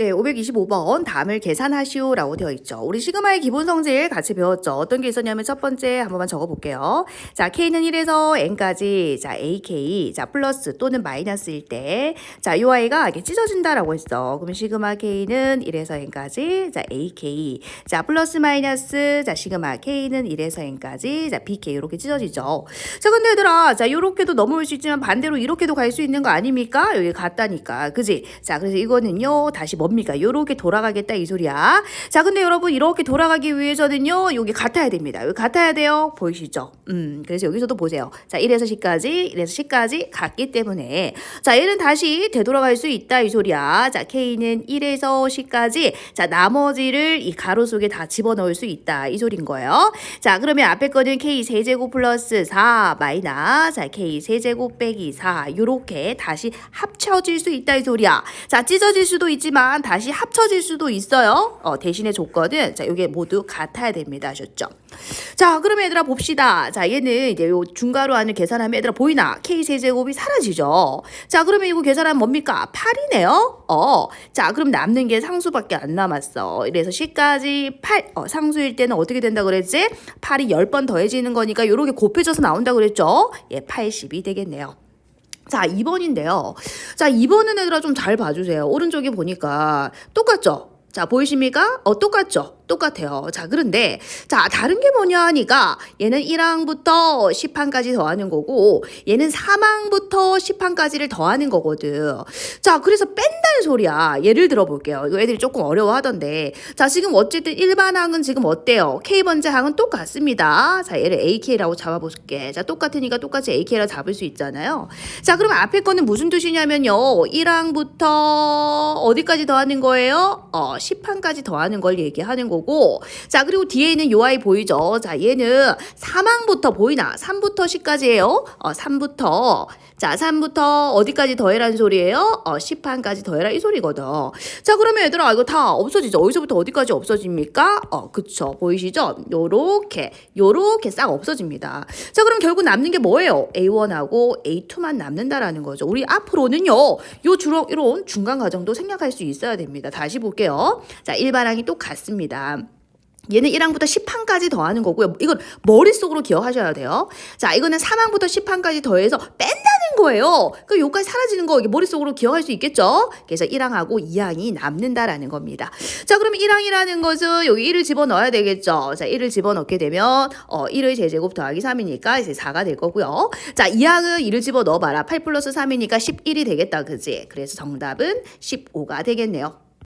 네, 525번 담을 계산하시오라고 되어 있죠. 우리 시그마의 기본 성질 같이 배웠죠. 어떤 게 있었냐면 첫 번째 한 번만 적어 볼게요. 자, K는 1에서 N까지 자, AK 자, 플러스 또는 마이너스일 때 자, 요 아이가 이렇게 찢어진다라고 했어. 그러면 시그마 K는 1에서 N까지 자, AK 자, 플러스 마이너스 자, 시그마 K는 1에서 N까지 자, BK 이렇게 찢어지죠. 자, 근데 얘들아, 자, 요렇게도 넘어올 수 있지만 반대로 이렇게도 갈 수 있는 거 아닙니까? 여기 같다니까. 그지? 자, 그래서 이거는요. 다시 뭡니까? 요렇게 돌아가겠다 이 소리야. 자, 근데 여러분 이렇게 돌아가기 위해서는요. 여기 같아야 됩니다. 여기 같아야 돼요. 보이시죠? 음, 그래서 여기서도 보세요. 자, 1에서 10까지, 1에서 10까지 같기 때문에 자, 얘는 다시 되돌아갈 수 있다 이 소리야. 자, K는 1에서 10까지 자, 나머지를 이 가로 속에 다 집어넣을 수 있다 이 소리인 거예요. 자, 그러면 앞에 거는 K 세제곱 플러스 4 마이너스 자, K 세제곱 빼기 4 요렇게 다시 합쳐질 수 있다 이 소리야. 자, 찢어질 수도 있지만 다시 합쳐질 수도 있어요. 어, 대신에 조건은 자, 이게 모두 같아야 됩니다. 아셨죠? 자, 그러면 얘들아 봅시다. 자, 얘는 이제 요 중괄호 안을 계산하면 얘들아 보이나? K 세제곱이 사라지죠. 자, 그러면 이거 계산하면 뭡니까? 8이네요. 어. 자, 그럼 남는 게 상수밖에 안 남았어. 이래서 10까지 8. 어, 상수일 때는 어떻게 된다 그랬지? 8이 10번 더해지는 거니까 요렇게 곱해져서 나온다 그랬죠? 예, 80이 되겠네요. 자, 2번인데요. 자, 2번은 얘들아 좀 잘 봐주세요. 오른쪽에 보니까 똑같죠? 자, 보이십니까? 어, 똑같죠? 똑같아요. 자, 그런데, 자, 다른 게 뭐냐 하니까, 얘는 1항부터 10항까지 더하는 거고, 얘는 3항부터 10항까지를 더하는 거거든. 자, 그래서 뺀다는 소리야. 예를 들어 볼게요. 이거 애들이 조금 어려워 하던데. 자, 지금 어쨌든 일반 항은 지금 어때요? K번째 항은 똑같습니다. 자, 얘를 AK라고 잡아 볼게. 자, 똑같으니까 똑같이 AK라고 잡을 수 있잖아요. 자, 그럼 앞에 거는 무슨 뜻이냐면요. 1항부터 어디까지 더하는 거예요? 어, 10항까지 더하는 걸 얘기하는 거고. 자, 그리고 뒤에 있는 요 아이 보이죠? 자, 얘는 3항부터 보이나? 3부터 10까지예요. 어, 3부터 자, 3부터 어디까지 더해라는 소리예요? 어, 10항까지 더해라 이 소리거든. 자, 그러면 얘들아 이거 다 없어지죠. 어디서부터 어디까지 없어집니까? 어, 그쵸. 보이시죠? 요렇게 요렇게 싹 없어집니다. 자, 그럼 결국 남는 게 뭐예요? A1하고 A2만 남는다라는 거죠. 우리 앞으로는요. 요 주로 이런 중간 과정도 생략할 수 있어야 됩니다. 다시 볼게요. 자, 일반항이 똑같습니다. 얘는 1항부터 10항까지 더하는 거고요. 이건 머릿속으로 기억하셔야 돼요. 자, 이거는 3항부터 10항까지 더해서 뺀다는 거예요. 그 요까지 사라지는 거 머릿속으로 기억할 수 있겠죠? 그래서 1항하고 2항이 남는다라는 겁니다. 자, 그러면 1항이라는 것은 여기 1을 집어넣어야 되겠죠? 자, 1을 집어넣게 되면 어, 1의 제제곱 더하기 3이니까 이제 4가 될 거고요. 자, 2항은 1을 집어넣어봐라. 8 플러스 3이니까 11이 되겠다. 그지? 그래서 정답은 15가 되겠네요.